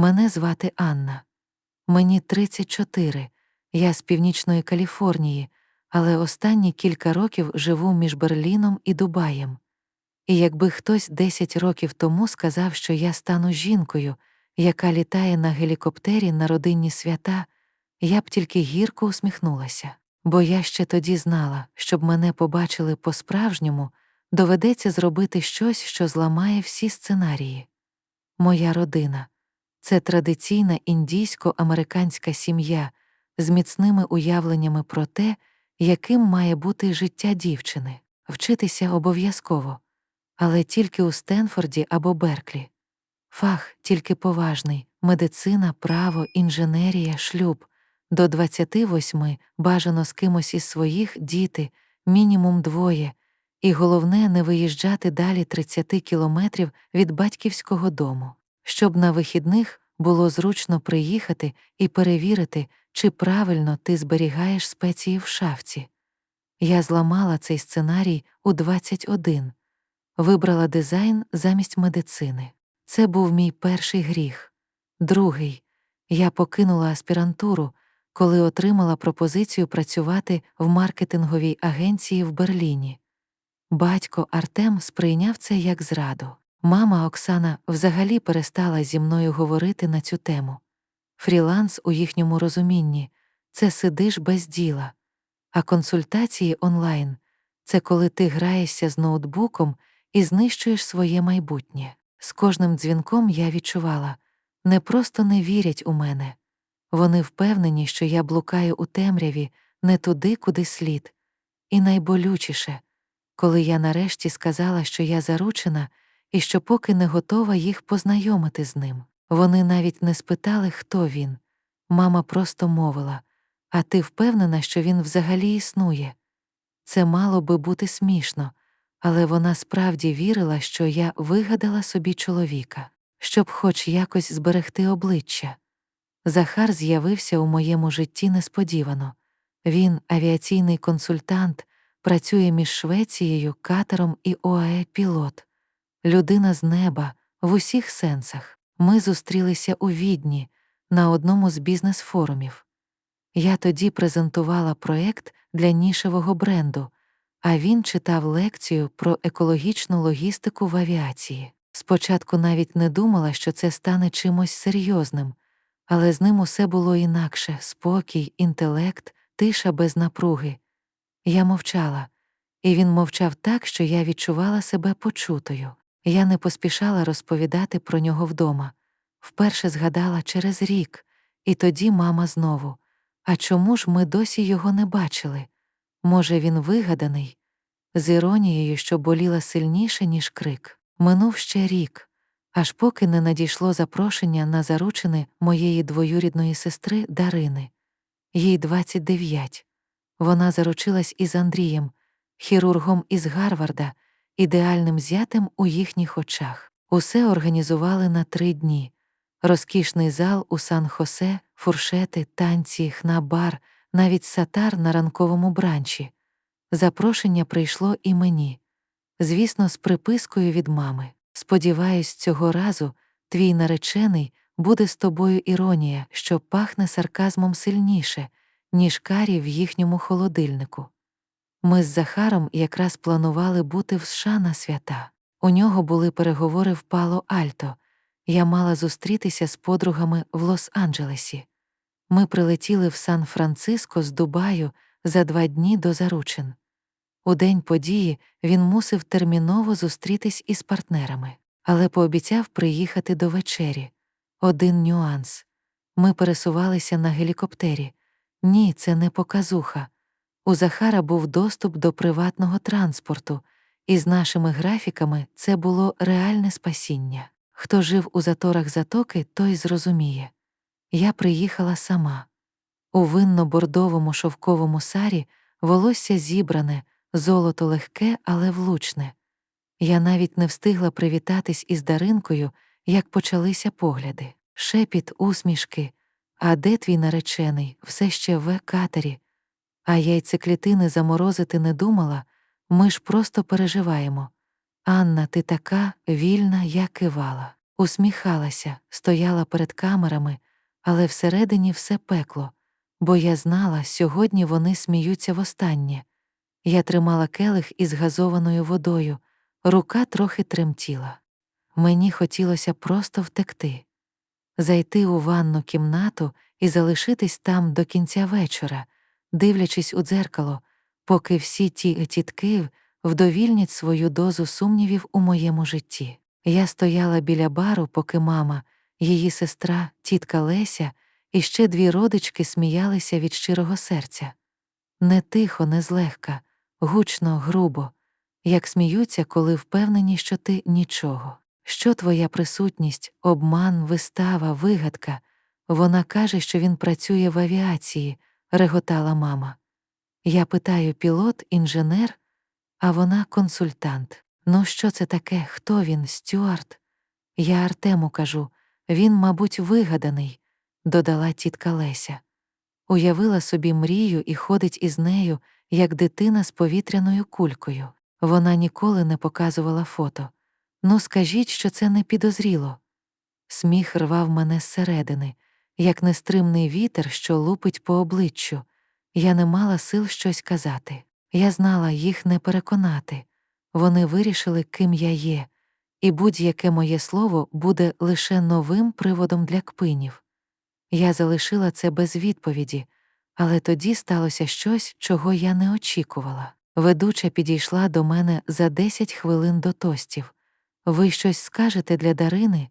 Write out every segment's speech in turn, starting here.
Мене звати Анна. Мені 34. Я з північної Каліфорнії, але останні кілька років живу між Берліном і Дубаєм. І якби хтось 10 років тому сказав, що я стану жінкою, яка літає на гелікоптері на родинні свята, я б тільки гірко усміхнулася, бо я ще тоді знала, щоб мене побачили по-справжньому, доведеться зробити щось, що зламає всі сценарії. Моя родина це традиційна індійсько-американська сім'я з міцними уявленнями про те, яким має бути життя дівчини, вчитися обов'язково, але тільки у Стенфорді або Берклі. Фах тільки поважний медицина, право, інженерія, шлюб. До 28 бажано з кимось із своїх діти, мінімум двоє, і головне не виїжджати далі 30 кілометрів від батьківського дому, щоб на вихідних було зручно приїхати і перевірити, чи правильно ти зберігаєш спеції в шафці. Я зламала цей сценарій у 21, вибрала дизайн замість медицини. Це був мій перший гріх. Другий я покинула аспірантуру, коли отримала пропозицію працювати в маркетинговій агенції в Берліні. Батько Артем сприйняв це як зраду. Мама Оксана взагалі перестала зі мною говорити на цю тему. Фріланс у їхньому розумінні це сидиш без діла, а консультації онлайн це коли ти граєшся з ноутбуком і знищуєш своє майбутнє. З кожним дзвінком я відчувала не просто не вірять у мене. Вони впевнені, що я блукаю у темряві не туди, куди слід. І найболючіше, коли я нарешті сказала, що я заручена і що поки не готова їх познайомити з ним. Вони навіть не спитали, хто він. Мама просто мовила А ти впевнена, що він взагалі існує? Це мало би бути смішно, але вона справді вірила, що я вигадала собі чоловіка, щоб хоч якось зберегти обличчя. Захар з'явився у моєму житті несподівано. Він, авіаційний консультант, працює між Швецією, катером і ОАЕ пілот, людина з неба в усіх сенсах. Ми зустрілися у відні на одному з бізнес-форумів. Я тоді презентувала проект для нішевого бренду, а він читав лекцію про екологічну логістику в авіації. Спочатку навіть не думала, що це стане чимось серйозним, але з ним усе було інакше спокій, інтелект, тиша без напруги. Я мовчала, і він мовчав так, що я відчувала себе почутою. Я не поспішала розповідати про нього вдома. Вперше згадала через рік, і тоді мама знову. А чому ж ми досі його не бачили? Може, він вигаданий? З іронією, що боліла сильніше, ніж крик. Минув ще рік, аж поки не надійшло запрошення на заручини моєї двоюрідної сестри Дарини. Їй 29. Вона заручилась із Андрієм, хірургом із Гарварда, ідеальним зятем у їхніх очах. Усе організували на три дні. Розкішний зал у Сан-Хосе, фуршети, танці, хна-бар, навіть сатар на ранковому бранчі. Запрошення прийшло і мені. Звісно, з припискою від мами. Сподіваюсь, цього разу твій наречений буде з тобою іронія, що пахне сарказмом сильніше, ніж карі в їхньому холодильнику. Ми з Захаром якраз планували бути в США на свята. У нього були переговори в Пало Альто. Я мала зустрітися з подругами в Лос-Анджелесі. Ми прилетіли в Сан-Франциско з Дубаю за два дні до заручин. У день події він мусив терміново зустрітись із партнерами, але пообіцяв приїхати до вечері. Один нюанс ми пересувалися на гелікоптері. Ні, це не показуха. У Захара був доступ до приватного транспорту, і з нашими графіками це було реальне спасіння. Хто жив у заторах затоки, той зрозуміє. Я приїхала сама. У винно-бордовому шовковому сарі волосся зібране, золото легке, але влучне. Я навіть не встигла привітатись із Даринкою, як почалися погляди. Шепіт, усмішки. А де твій наречений, все ще в катері? А яйцеклітини заморозити не думала, ми ж просто переживаємо. Анна, ти така вільна, як кивала. усміхалася, стояла перед камерами, але всередині все пекло, бо я знала, сьогодні вони сміються востаннє. Я тримала келих із газованою водою, рука трохи тремтіла. Мені хотілося просто втекти, зайти у ванну кімнату і залишитись там до кінця вечора, дивлячись у дзеркало, поки всі ті тітки вдовільнять свою дозу сумнівів у моєму житті. Я стояла біля бару, поки мама, її сестра, тітка Леся і ще дві родички сміялися від щирого серця. Не тихо, не злегка, гучно, грубо, як сміються, коли впевнені, що ти нічого. Що твоя присутність, обман, вистава, вигадка. Вона каже, що він працює в авіації, реготала мама. Я питаю пілот, інженер, а вона консультант. Ну, що це таке? Хто він, Стюарт? Я Артему кажу, він, мабуть, вигаданий, додала тітка Леся. Уявила собі мрію і ходить із нею, як дитина з повітряною кулькою. Вона ніколи не показувала фото. Ну, скажіть, що це не підозріло. Сміх рвав мене зсередини, як нестримний вітер, що лупить по обличчю. Я не мала сил щось казати. Я знала їх не переконати. Вони вирішили, ким я є, і будь-яке моє слово буде лише новим приводом для кпинів. Я залишила це без відповіді, але тоді сталося щось, чого я не очікувала. Ведуча підійшла до мене за 10 хвилин до тостів. Ви щось скажете для Дарини?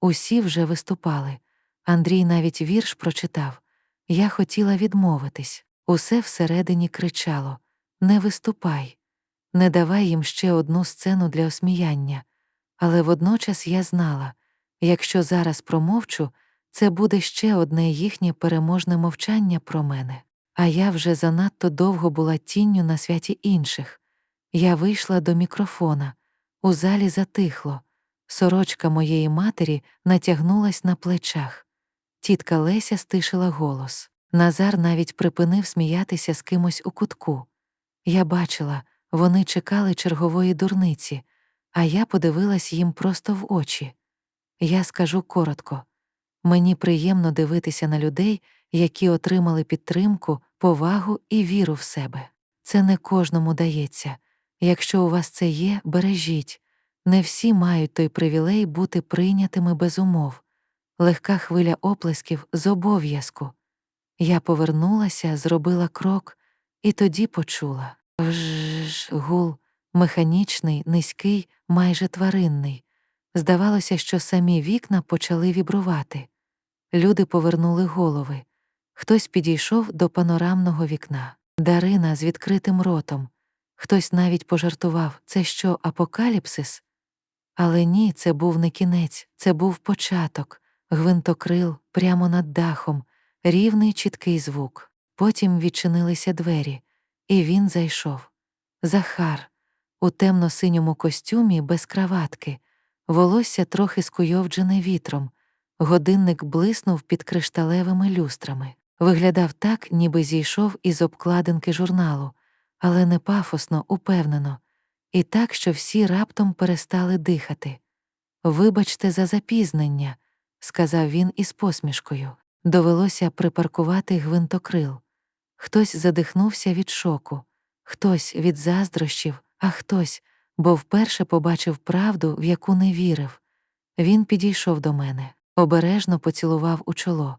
Усі вже виступали. Андрій навіть вірш прочитав. Я хотіла відмовитись. Усе всередині кричало Не виступай, не давай їм ще одну сцену для осміяння. Але водночас я знала якщо зараз промовчу, це буде ще одне їхнє переможне мовчання про мене. А я вже занадто довго була тінню на святі інших. Я вийшла до мікрофона. У залі затихло. Сорочка моєї матері натягнулась на плечах. Тітка Леся стишила голос. Назар навіть припинив сміятися з кимось у кутку. Я бачила, вони чекали чергової дурниці, а я подивилась їм просто в очі. Я скажу коротко мені приємно дивитися на людей, які отримали підтримку, повагу і віру в себе. Це не кожному дається. Якщо у вас це є, бережіть. Не всі мають той привілей бути прийнятими без умов. Легка хвиля оплесків з обов'язку. Я повернулася, зробила крок, і тоді почула Жж, гул, механічний, низький, майже тваринний. Здавалося, що самі вікна почали вібрувати. Люди повернули голови. Хтось підійшов до панорамного вікна. Дарина з відкритим ротом. Хтось навіть пожартував це що, апокаліпсис? Але ні, це був не кінець, це був початок, гвинтокрил прямо над дахом, рівний чіткий звук. Потім відчинилися двері, і він зайшов. Захар, у темно-синьому костюмі без краватки, волосся трохи скуйовджене вітром, годинник блиснув під кришталевими люстрами. Виглядав так, ніби зійшов із обкладинки журналу, але не пафосно, упевнено, і так, що всі раптом перестали дихати. Вибачте за запізнення, сказав він із посмішкою. Довелося припаркувати гвинтокрил. Хтось задихнувся від шоку, хтось від заздрощів, а хтось, бо вперше побачив правду, в яку не вірив. Він підійшов до мене, обережно поцілував у чоло.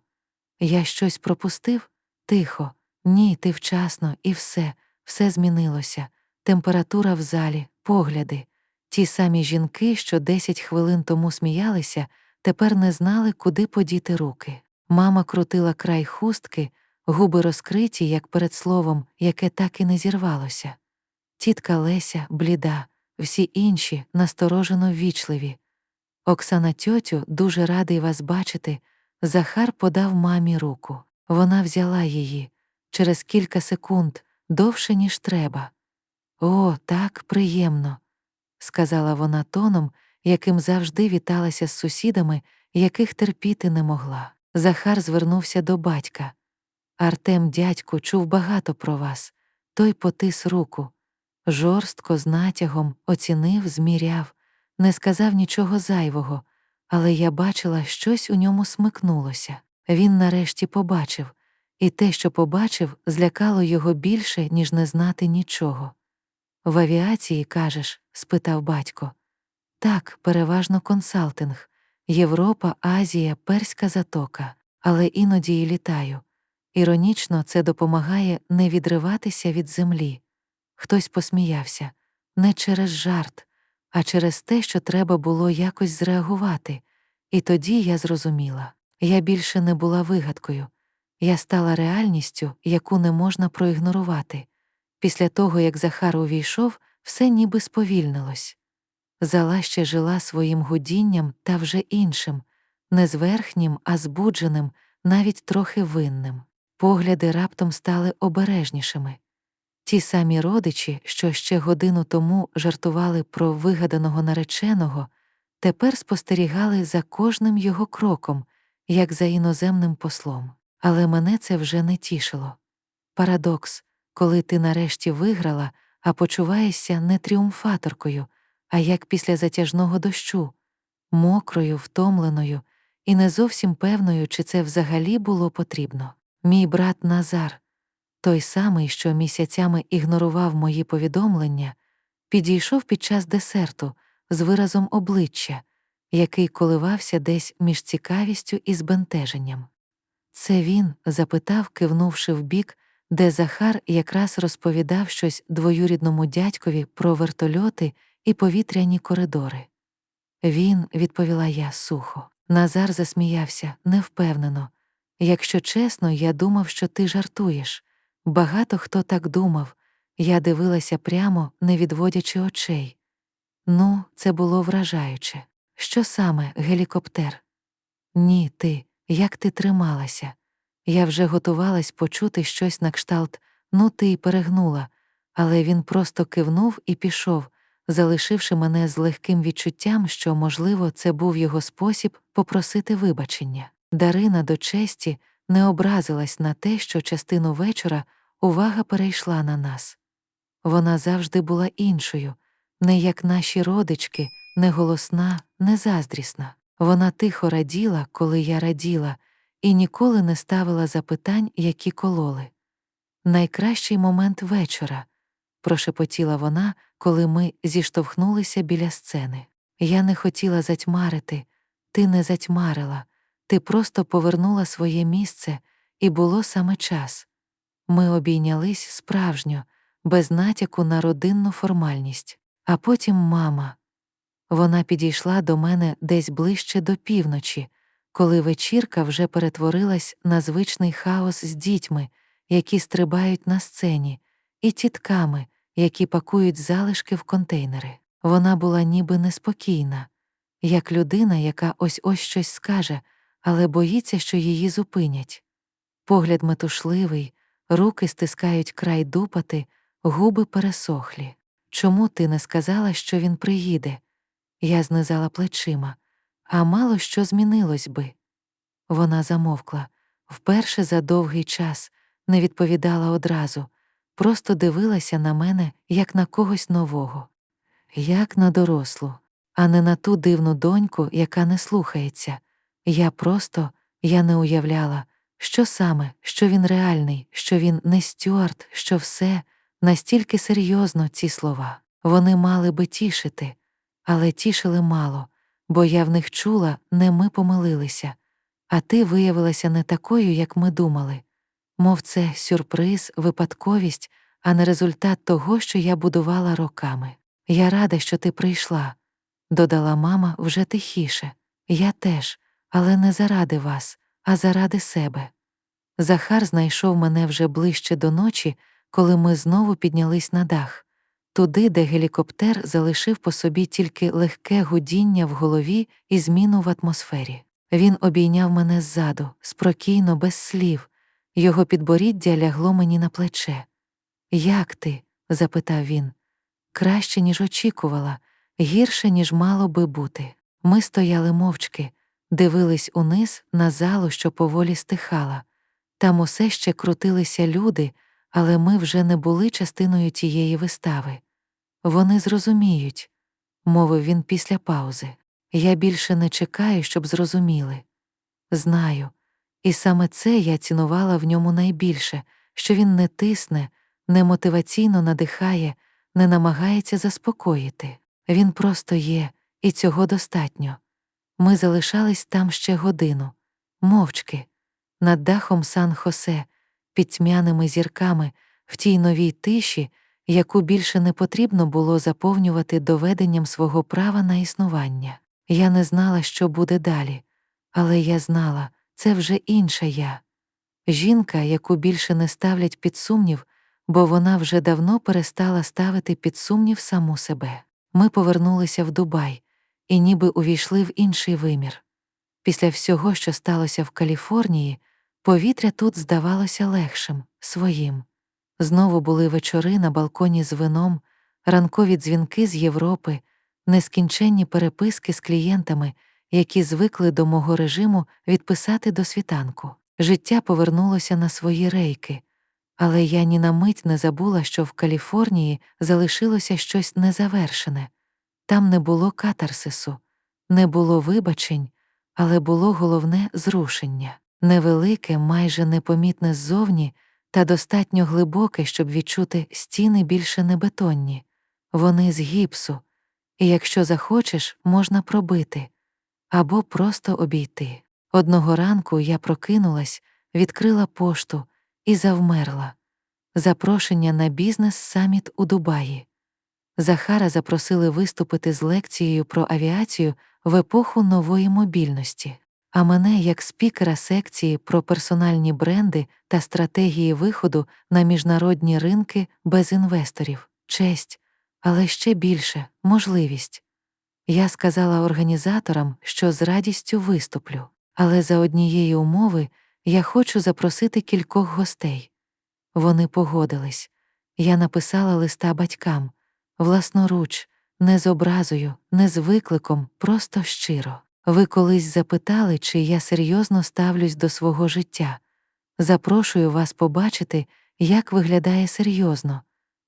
Я щось пропустив? Тихо, ні, ти вчасно, і все, все змінилося. Температура в залі, погляди. Ті самі жінки, що десять хвилин тому сміялися, тепер не знали, куди подіти руки. Мама крутила край хустки, губи розкриті, як перед словом, яке так і не зірвалося. Тітка Леся, бліда, всі інші насторожено ввічливі. Оксана тьотю, дуже радий вас бачити. Захар подав мамі руку. Вона взяла її через кілька секунд довше, ніж треба. О, так приємно, сказала вона тоном, яким завжди віталася з сусідами, яких терпіти не могла. Захар звернувся до батька. Артем, дядьку, чув багато про вас. Той потис руку. Жорстко, з натягом, оцінив, зміряв, не сказав нічого зайвого, але я бачила, щось у ньому смикнулося. Він нарешті побачив, і те, що побачив, злякало його більше, ніж не знати нічого. В авіації, кажеш? спитав батько. Так, переважно консалтинг Європа, Азія, Перська затока, але іноді й літаю. Іронічно, це допомагає не відриватися від землі. Хтось посміявся не через жарт, а через те, що треба було якось зреагувати. І тоді я зрозуміла я більше не була вигадкою, я стала реальністю, яку не можна проігнорувати. Після того, як Захар увійшов, все ніби сповільнилось. Зала ще жила своїм гудінням та вже іншим, не зверхнім, а збудженим, навіть трохи винним. Погляди раптом стали обережнішими. Ті самі родичі, що ще годину тому жартували про вигаданого нареченого, тепер спостерігали за кожним його кроком, як за іноземним послом. Але мене це вже не тішило. Парадокс, коли ти нарешті виграла, а почуваєшся не тріумфаторкою, а як після затяжного дощу, мокрою, втомленою і не зовсім певною, чи це взагалі було потрібно. Мій брат Назар, той самий, що місяцями ігнорував мої повідомлення, підійшов під час десерту з виразом обличчя, який коливався десь між цікавістю і збентеженням. Це він запитав, кивнувши вбік, де Захар якраз розповідав щось двоюрідному дядькові про вертольоти і повітряні коридори. Він, відповіла я сухо. Назар засміявся невпевнено. Якщо чесно, я думав, що ти жартуєш. Багато хто так думав, я дивилася прямо, не відводячи очей. Ну, це було вражаюче. Що саме, гелікоптер? Ні, ти, як ти трималася? Я вже готувалась почути щось на кшталт, ну ти й перегнула, але він просто кивнув і пішов, залишивши мене з легким відчуттям, що, можливо, це був його спосіб попросити вибачення. Дарина до честі не образилась на те, що частину вечора увага перейшла на нас. Вона завжди була іншою, не як наші родички, не голосна, не заздрісна. Вона тихо раділа, коли я раділа, і ніколи не ставила запитань, які кололи. Найкращий момент вечора, прошепотіла вона, коли ми зіштовхнулися біля сцени. Я не хотіла затьмарити, ти не затьмарила, ти просто повернула своє місце, і було саме час. Ми обійнялись справжньо, без натяку на родинну формальність. А потім мама. Вона підійшла до мене десь ближче до півночі, коли вечірка вже перетворилась на звичний хаос з дітьми, які стрибають на сцені, і тітками, які пакують залишки в контейнери. Вона була ніби неспокійна, як людина, яка ось ось щось скаже, але боїться, що її зупинять. Погляд метушливий, руки стискають край дупати, губи пересохлі. Чому ти не сказала, що він приїде? Я знизала плечима, а мало що змінилось би. Вона замовкла вперше за довгий час, не відповідала одразу, просто дивилася на мене як на когось нового, як на дорослу, а не на ту дивну доньку, яка не слухається. Я просто, я не уявляла, що саме, що він реальний, що він не Стюарт, що все настільки серйозно ці слова. Вони мали би тішити, але тішили мало, бо я в них чула, не ми помилилися, а ти виявилася не такою, як ми думали. Мов це сюрприз, випадковість, а не результат того, що я будувала роками. Я рада, що ти прийшла, додала мама вже тихіше. Я теж, але не заради вас, а заради себе. Захар знайшов мене вже ближче до ночі, коли ми знову піднялись на дах, туди, де гелікоптер залишив по собі тільки легке гудіння в голові і зміну в атмосфері. Він обійняв мене ззаду, спокійно, без слів, його підборіддя лягло мені на плече. Як ти? запитав він. Краще, ніж очікувала, гірше, ніж мало би бути. Ми стояли мовчки, дивились униз на залу, що поволі стихала. Там усе ще крутилися люди, але ми вже не були частиною тієї вистави. Вони зрозуміють, мовив він після паузи. Я більше не чекаю, щоб зрозуміли. Знаю, і саме це я цінувала в ньому найбільше, що він не тисне, не мотиваційно надихає, не намагається заспокоїти. Він просто є, і цього достатньо. Ми залишались там ще годину, мовчки, над дахом Сан Хосе, під тьмяними зірками, в тій новій тиші, яку більше не потрібно було заповнювати доведенням свого права на існування. Я не знала, що буде далі, але я знала, це вже інша я. Жінка, яку більше не ставлять під сумнів, бо вона вже давно перестала ставити під сумнів саму себе. Ми повернулися в Дубай і ніби увійшли в інший вимір. Після всього, що сталося в Каліфорнії, повітря тут здавалося легшим, своїм. Знову були вечори на балконі з вином, ранкові дзвінки з Європи, нескінченні переписки з клієнтами, які звикли до мого режиму відписати до світанку. Життя повернулося на свої рейки, але я ні на мить не забула, що в Каліфорнії залишилося щось незавершене. Там не було катарсису, не було вибачень, але було головне зрушення, невелике, майже непомітне ззовні, та достатньо глибоке, щоб відчути стіни більше не бетонні, вони з гіпсу, і якщо захочеш, можна пробити або просто обійти. Одного ранку я прокинулась, відкрила пошту і завмерла. Запрошення на бізнес саміт у Дубаї. Захара запросили виступити з лекцією про авіацію в епоху нової мобільності, а мене як спікера секції про персональні бренди та стратегії виходу на міжнародні ринки без інвесторів, честь, але ще більше можливість. Я сказала організаторам, що з радістю виступлю, але за однієї умови я хочу запросити кількох гостей. Вони погодились. Я написала листа батькам власноруч, не з образою, не з викликом, просто щиро. Ви колись запитали, чи я серйозно ставлюсь до свого життя. Запрошую вас побачити, як виглядає серйозно,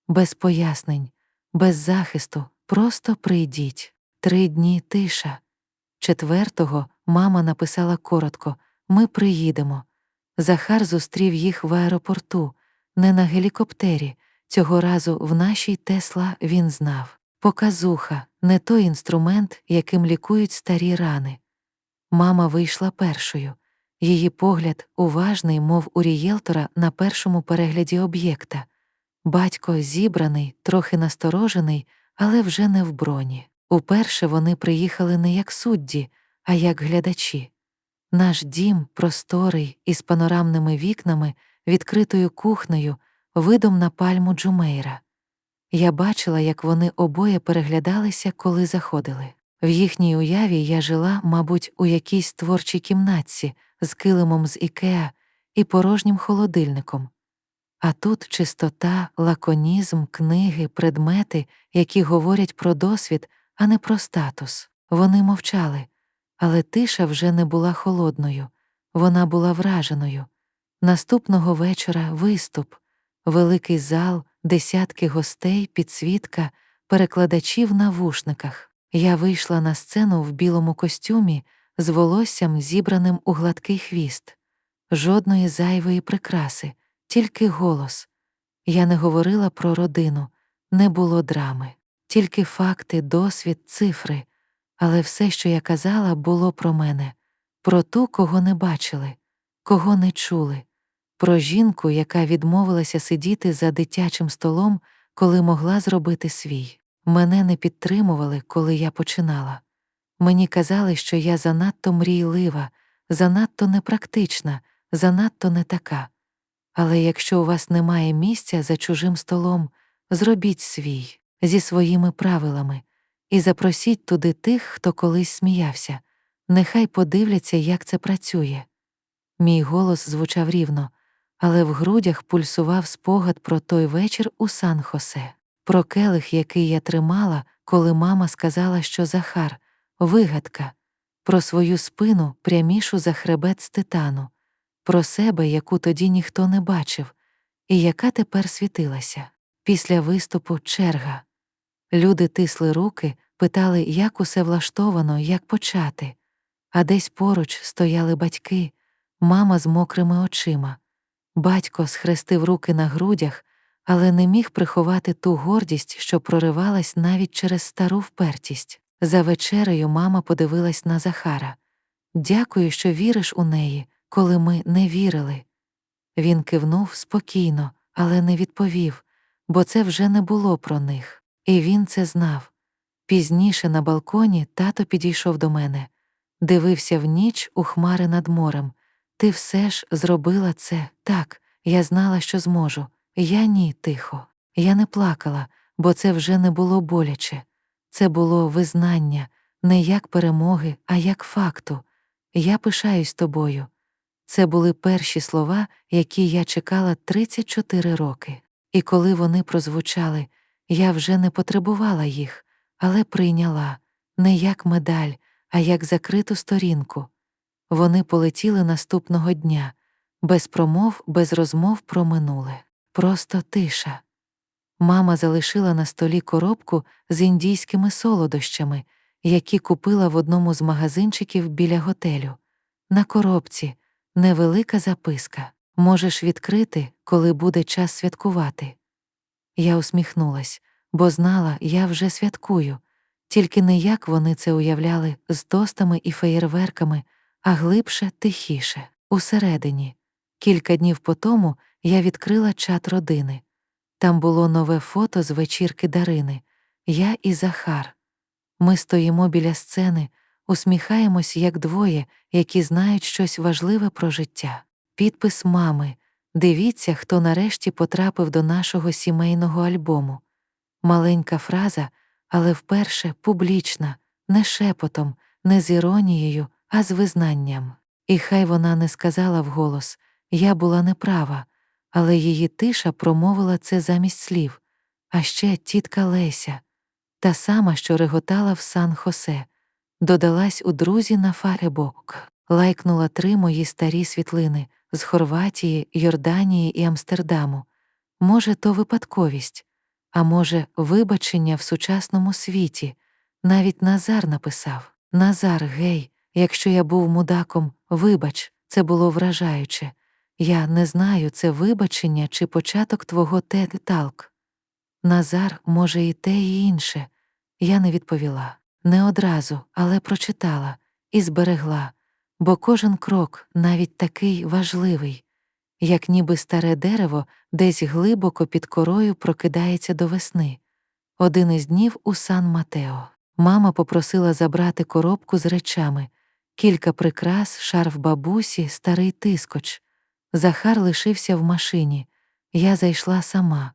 без пояснень, без захисту, просто прийдіть. Три дні тиша. Четвертого мама написала коротко Ми приїдемо. Захар зустрів їх в аеропорту, не на гелікоптері. Цього разу в нашій Тесла він знав. Показуха не той інструмент, яким лікують старі рани. Мама вийшла першою. Її погляд уважний, мов у рієлтора на першому перегляді об'єкта. Батько зібраний, трохи насторожений, але вже не в броні. Уперше вони приїхали не як судді, а як глядачі. Наш дім, просторий, із панорамними вікнами, відкритою кухнею, видом на пальму Джумейра. Я бачила, як вони обоє переглядалися, коли заходили. В їхній уяві я жила, мабуть, у якійсь творчій кімнатці з килимом з Ікеа і порожнім холодильником. А тут чистота, лаконізм, книги, предмети, які говорять про досвід, а не про статус. Вони мовчали, але тиша вже не була холодною, вона була враженою. Наступного вечора виступ, великий зал, десятки гостей, підсвітка, перекладачі в навушниках. Я вийшла на сцену в білому костюмі з волоссям, зібраним у гладкий хвіст, жодної зайвої прикраси, тільки голос. Я не говорила про родину, не було драми, тільки факти, досвід, цифри. Але все, що я казала, було про мене, про ту, кого не бачили, кого не чули про жінку, яка відмовилася сидіти за дитячим столом, коли могла зробити свій. Мене не підтримували, коли я починала. Мені казали, що я занадто мрійлива, занадто непрактична, занадто не така. Але якщо у вас немає місця за чужим столом, зробіть свій зі своїми правилами і запросіть туди тих, хто колись сміявся. Нехай подивляться, як це працює. Мій голос звучав рівно, але в грудях пульсував спогад про той вечір у Сан Хосе, про келих, який я тримала, коли мама сказала, що Захар вигадка, про свою спину прямішу за хребет з титану, про себе, яку тоді ніхто не бачив, і яка тепер світилася. Після виступу черга. Люди тисли руки, питали, як усе влаштовано, як почати. А десь поруч стояли батьки, мама з мокрими очима. Батько схрестив руки на грудях, але не міг приховати ту гордість, що проривалась навіть через стару впертість. За вечерею мама подивилась на Захара. Дякую, що віриш у неї, коли ми не вірили. Він кивнув спокійно, але не відповів, бо це вже не було про них. І він це знав. Пізніше на балконі тато підійшов до мене, дивився в ніч у хмари над морем. Ти все ж зробила це так, я знала, що зможу. Я ні, тихо. Я не плакала, бо це вже не було боляче. Це було визнання, не як перемоги, а як факту. Я пишаюсь тобою. Це були перші слова, які я чекала 34 роки. І коли вони прозвучали, я вже не потребувала їх, але прийняла не як медаль, а як закриту сторінку. Вони полетіли наступного дня, без промов, без розмов про минуле. Просто тиша. Мама залишила на столі коробку з індійськими солодощами, які купила в одному з магазинчиків біля готелю. На коробці невелика записка. Можеш відкрити, коли буде час святкувати. Я усміхнулась, бо знала, я вже святкую, тільки не як вони це уявляли з тостами і феєрверками, а глибше, тихіше, усередині. Кілька днів по тому я відкрила чат родини. Там було нове фото з вечірки Дарини, я і Захар. Ми стоїмо біля сцени, усміхаємось, як двоє, які знають щось важливе про життя. Підпис мами. Дивіться, хто нарешті потрапив до нашого сімейного альбому. Маленька фраза, але вперше публічна, не шепотом, не з іронією, а з визнанням. І хай вона не сказала вголос я була неправа, але її тиша промовила це замість слів. А ще тітка Леся, та сама, що реготала в Сан Хосе, додалась у друзі на фаребок, лайкнула три мої старі світлини з Хорватії, Йорданії і Амстердаму. Може, то випадковість, а може, вибачення в сучасному світі. Навіть Назар написав Назар, гей, якщо я був мудаком, вибач, це було вражаюче. Я не знаю, це вибачення чи початок твого тет-талк. Назар, може, і те, і інше. Я не відповіла. Не одразу, але прочитала і зберегла, бо кожен крок, навіть такий важливий, як ніби старе дерево десь глибоко під корою прокидається до весни. Один із днів у Сан Матео. Мама попросила забрати коробку з речами, кілька прикрас, шарф бабусі, старий тискоч. Захар лишився в машині. Я зайшла сама.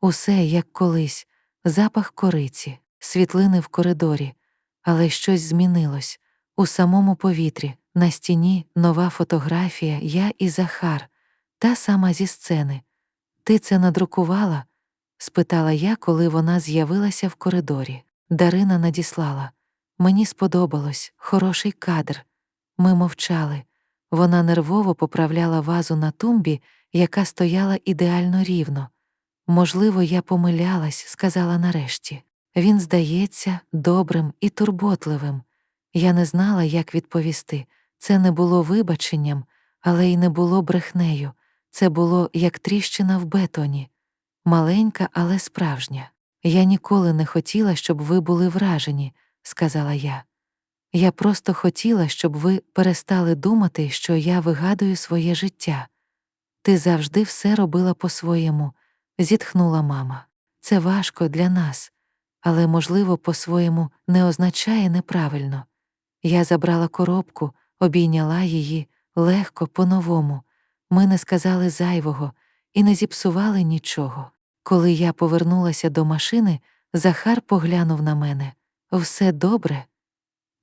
Усе, як колись, запах кориці, світлини в коридорі, але щось змінилось. У самому повітрі, на стіні нова фотографія, я і Захар, та сама зі сцени. Ти це надрукувала? спитала я, коли вона з'явилася в коридорі. Дарина надіслала. Мені сподобалось, хороший кадр. Ми мовчали. Вона нервово поправляла вазу на тумбі, яка стояла ідеально рівно. Можливо, я помилялась, сказала нарешті. Він здається добрим і турботливим. Я не знала, як відповісти. Це не було вибаченням, але й не було брехнею. Це було як тріщина в бетоні, маленька, але справжня. Я ніколи не хотіла, щоб ви були вражені, сказала я. Я просто хотіла, щоб ви перестали думати, що я вигадую своє життя. Ти завжди все робила по-своєму, зітхнула мама. Це важко для нас, але, можливо, по-своєму не означає неправильно. Я забрала коробку, обійняла її легко, по-новому. Ми не сказали зайвого і не зіпсували нічого. Коли я повернулася до машини, Захар поглянув на мене все добре?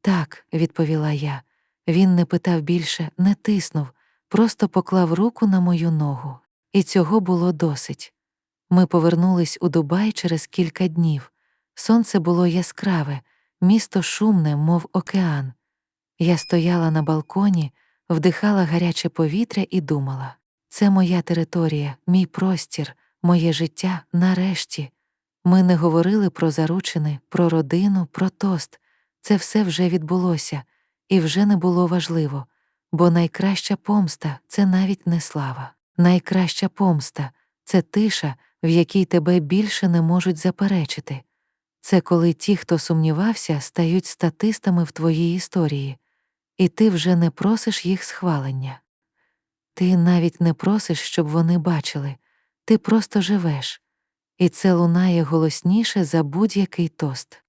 Так, відповіла я. Він не питав більше, не тиснув, просто поклав руку на мою ногу. І цього було досить. Ми повернулись у Дубай через кілька днів. Сонце було яскраве, місто шумне, мов океан. Я стояла на балконі, вдихала гаряче повітря і думала це моя територія, мій простір, моє життя нарешті. Ми не говорили про заручини, про родину, про тост. Це все вже відбулося, і вже не було важливо, бо найкраща помста це навіть не слава. Найкраща помста це тиша, в якій тебе більше не можуть заперечити. Це коли ті, хто сумнівався, стають статистами в твоїй історії, і ти вже не просиш їх схвалення. Ти навіть не просиш, щоб вони бачили, ти просто живеш, і це лунає голосніше за будь-який тост.